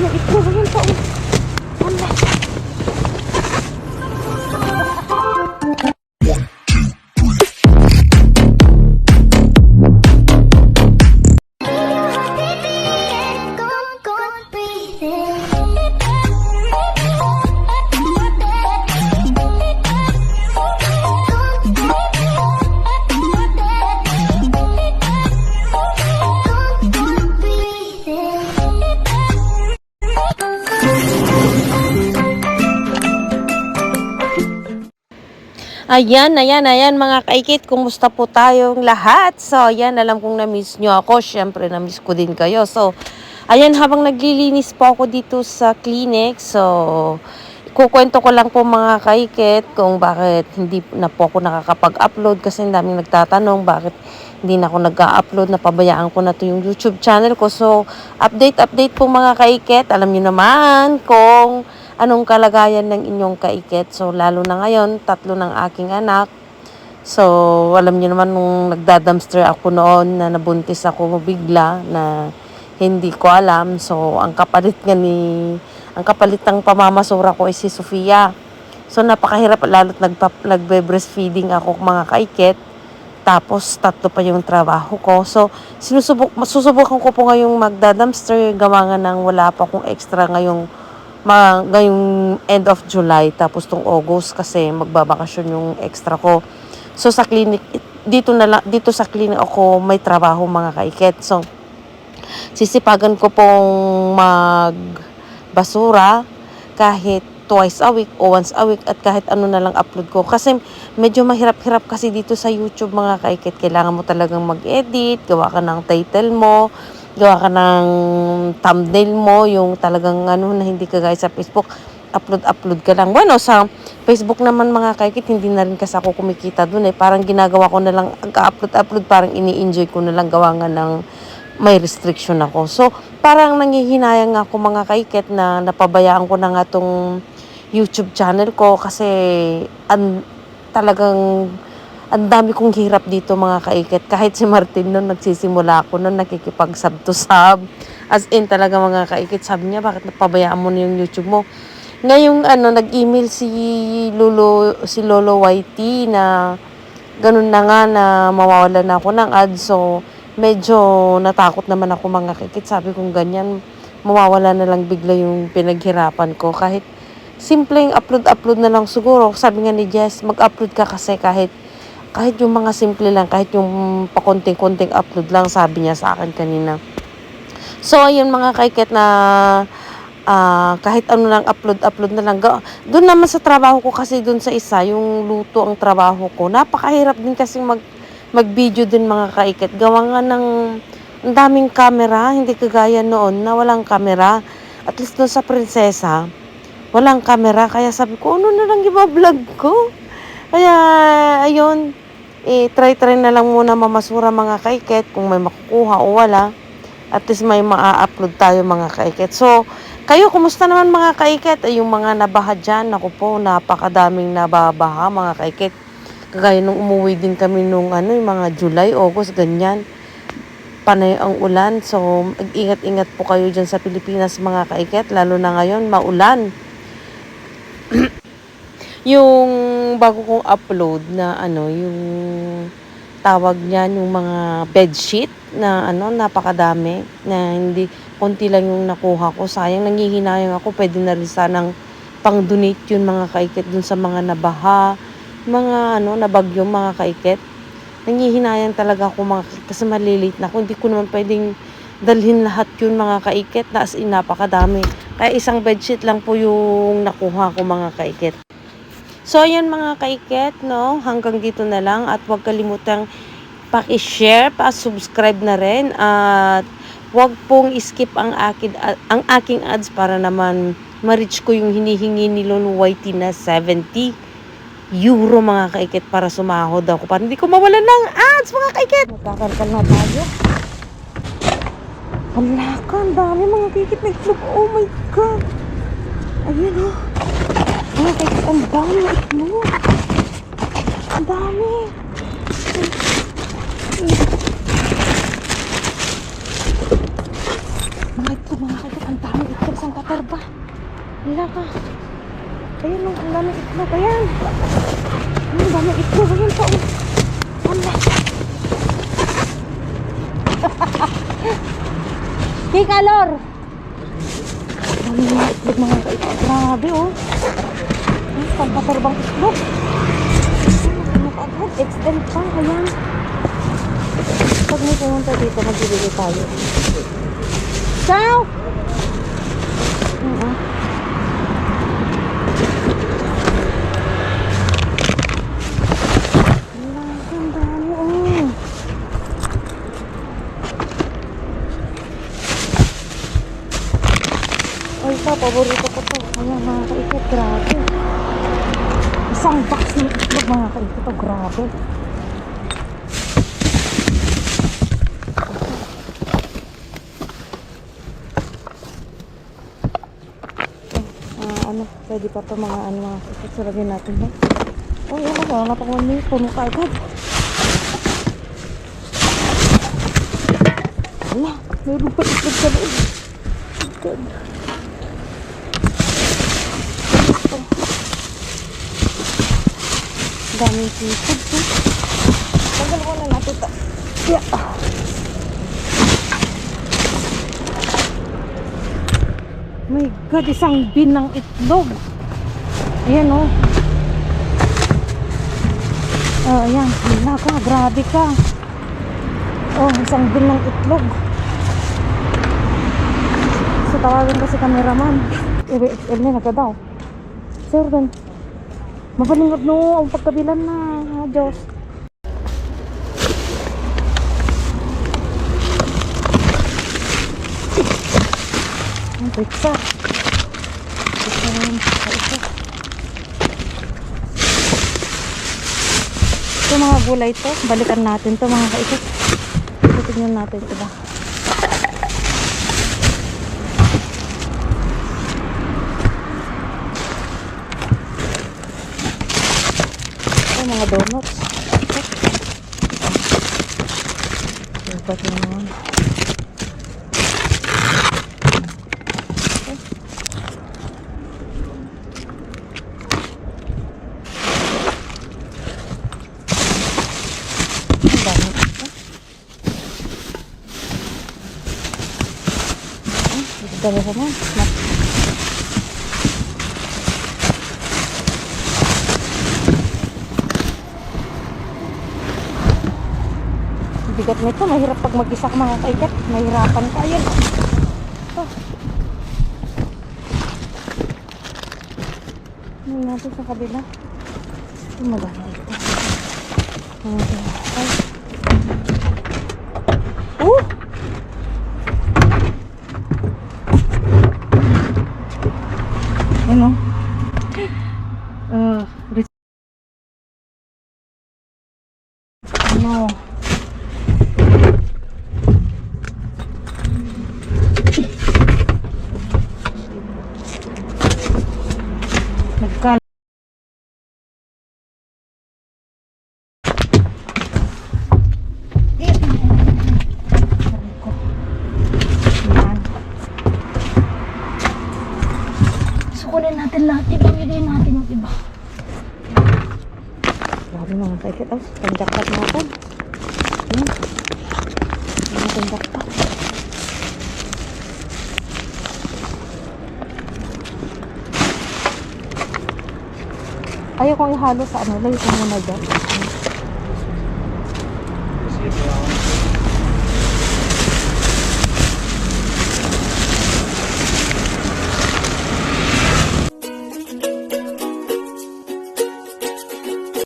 dami itlog. Ayun pa, oh. Wala. Ayan, ayan, ayan mga kaikit, kumusta po tayong lahat? So, ayan, alam kong na-miss nyo ako. Siyempre, na-miss ko din kayo. So, ayan, habang naglilinis po ako dito sa clinic, so, kukwento ko lang po mga kaikit kung bakit hindi na po ako nakakapag-upload kasi daming nagtatanong bakit hindi na ako nag-upload, napabayaan ko na to yung YouTube channel ko. So, update, update po mga kaikit. Alam nyo naman kung anong kalagayan ng inyong kaikit. So, lalo na ngayon, tatlo ng aking anak. So, alam niyo naman nung nagdadamster ako noon na nabuntis ako bigla na hindi ko alam. So, ang kapalit nga ni, ang kapalit ng pamamasura ko ay si Sofia. So, napakahirap lalo't nagpa, nagbe-breastfeeding ako mga kaikit. Tapos, tatlo pa yung trabaho ko. So, sinusubok, susubukan ko po ngayong magdadamster. Gawa nga ng wala pa akong extra ngayong ma, ngayong end of July tapos tong August kasi magbabakasyon yung extra ko. So sa clinic dito na lang, dito sa clinic ako may trabaho mga kaiket. So sisipagan ko pong mag basura kahit twice a week o once a week at kahit ano na lang upload ko. Kasi medyo mahirap-hirap kasi dito sa YouTube mga kaikit. Kailangan mo talagang mag-edit, gawa ka ng title mo, gawa ka ng thumbnail mo, yung talagang ano na hindi ka guys sa Facebook, upload-upload ka lang. Bueno, sa Facebook naman mga kaikit, hindi na rin kasi ako kumikita dun eh. Parang ginagawa ko na lang, upload-upload, parang ini-enjoy ko na lang gawa nga ng may restriction ako. So, parang nangihinayang ako mga kaikit na napabayaan ko na nga tong YouTube channel ko kasi an, talagang ang dami kong hirap dito mga kaikit. Kahit si Martin noon nagsisimula ako noon nakikipag-sub to sub. As in talaga mga kaikit, sabi niya bakit napabayaan mo na yung YouTube mo. Ngayong ano, nag-email si Lolo, si Lolo YT na ganun na nga na mawawala na ako ng ads. So, medyo natakot naman ako mga kaikit. Sabi kong ganyan, mawawala na lang bigla yung pinaghirapan ko. Kahit simpleng upload-upload na lang siguro. Sabi nga ni Jess, mag-upload ka kasi kahit kahit yung mga simple lang, kahit yung pakonting-konting upload lang, sabi niya sa akin kanina. So, ayun mga kaiket na ah, kahit ano lang upload-upload na lang. Doon naman sa trabaho ko kasi doon sa isa, yung luto ang trabaho ko. Napakahirap din kasi mag mag-video din mga kaiket. Gawa nga ng daming camera, hindi kagaya noon na walang camera. At least doon sa prinsesa, walang camera. Kaya sabi ko, ano na lang iba-vlog ko? Kaya, ayun, eh, try-try na lang muna mamasura mga kaiket kung may makukuha o wala. At least may maa-upload tayo mga kaiket. So, kayo, kumusta naman mga kaiket? Ay, yung mga nabaha dyan, ako po, napakadaming nababaha mga kaiket. Kagaya nung umuwi din kami nung ano, yung mga July, August, ganyan. Panay ang ulan. So, mag-ingat-ingat po kayo dyan sa Pilipinas mga kaiket. Lalo na ngayon, maulan yung bago kong upload na ano, yung tawag niyan, yung mga bedsheet na ano, napakadami na hindi konti lang yung nakuha ko. Sayang, nangihinayang ako. Pwede na rin sanang pang-donate yun mga kaikit dun sa mga nabaha, mga ano, nabagyo mga kaikit. Nangihinayang talaga ako mga kasi malilate na ako. Hindi ko naman pwedeng dalhin lahat yun mga kaikit na as in napakadami. Kaya isang bedsheet lang po yung nakuha ko mga kaikit. So, ayan mga kaiket, no? Hanggang dito na lang. At huwag kalimutang paki-share, pa-subscribe na rin. At huwag pong skip ang, akin, ang aking ads para naman ma-reach ko yung hinihingi ni Lolo YT na 70 euro mga kaiket para sumahod ako. Para hindi ko mawalan ng ads mga kaiket. Magkakarkal na tayo. Wala ka, ang dami mga kaiket nag-vlog. Oh my God. Ayun oh. Kaiket, ang dami itlog. Ang dami. Mga itlog, mga kaiket, ang dami itlog. isang katarba. Wala ka. Ayan o, ang daming itlog. Ayan. Ang daming itlog. Ayan pa. oh. Wala. Kika, Lor. Ang mga itlog mga kaitlog. Grabe oh. Ang isang katarbang itlog. Nakagod. XL pa. Ayan. Pag may pumunta dito, magbibigay tayo. Ciao! Oo. Wala, ang dami, oh. Ay, ito, paborito ko to. Ayan, mga kaikit, grabe. Isang itlog, mga kaikit, oh, grabe. Ano, pwede pa to mga ano, mga. Sulagyan natin, ha? Oh, yan ako, wala pa kung ano, puno ka agad. Wala, meron pa itlog sa loob. God. Daming seafood to. Tagal ko na natin ito. Yeah. My God, isang bin ng itlog. Ayan oh. Oh, ayan. Wala ka, grabe ka. Oh, isang bin ng itlog. So, tawagin ko si cameraman. XL na nagka daw. Sir, Ben. Mabalingod no, ang pagkabilan na. Ah, Diyos. Ang pizza. Pizza naman. Pizza. Ito mga gulay to. Balikan natin to mga. Ito tignan natin. Ito mga donuts. Ibat na naman. Ang dami ito. Ah, Ang dami naman. Mas bigat nito. Mahirap pag mag-isa ka mga kaikat. Mahirapan ka. Ayan. Ito. Ano natin sa kabila? Ito madami ito. Ay. Oh! Ano? Uh, ano? Nagkal Yan. Sukunin natin lahat. Ibangin natin yung iba. Grabe mga kaikit. Oh, panjakpat natin. Yan. Yan ang panjakpat. Ayaw kong ihalo sa ano. Layo ko muna dyan.